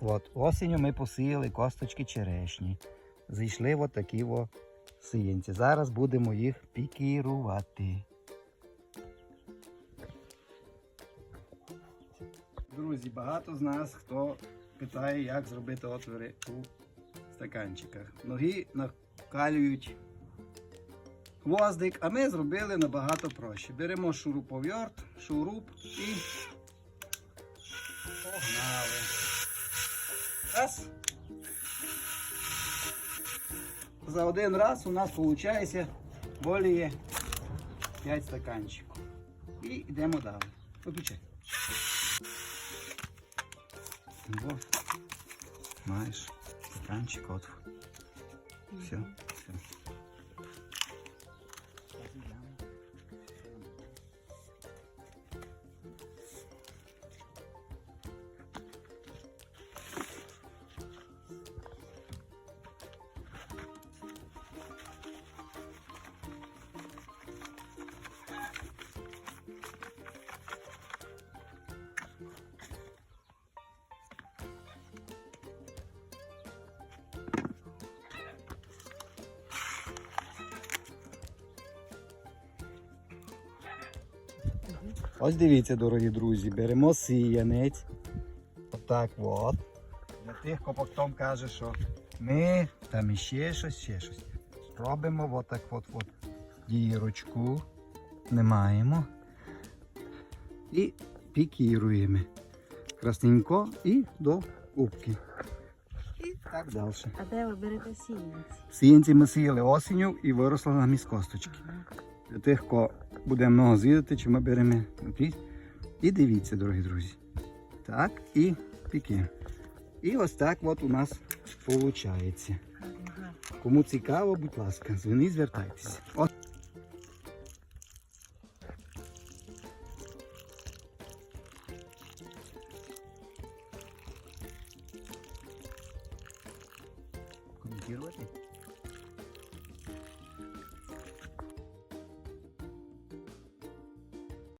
От, осінню ми посіяли косточки черешні. Зійшли от такі о сіянці. Зараз будемо їх пікірувати. Друзі, багато з нас хто питає, як зробити отвори у стаканчиках. Ноги накалюють гвоздик, а ми зробили набагато проще. Беремо шуруповерт, шуруп і погнали. Раз. За один раз у нас виходить более 5 стаканчиків. І йдемо далі. Виключай. Во. Маєш стаканчик от. Все, все. Ось дивіться, дорогі друзі, беремо сіянець. Отак от. Для тих, хто потім каже, що ми там іще щось, ще щось. Робимо отак от, от дірочку. Знімаємо. І пікіруємо. Красненько і до губки. І так далі. А де ви берете сіянці? Сіянці ми сіяли осінню і виросли на місь косточки. Для тих, хто буде много звідати, чи ми беремо якісь. І дивіться, дорогі друзі. Так, і піки. І ось так от у нас виходить. Кому цікаво, будь ласка, дзвоніть, звертайтеся. Коментувати?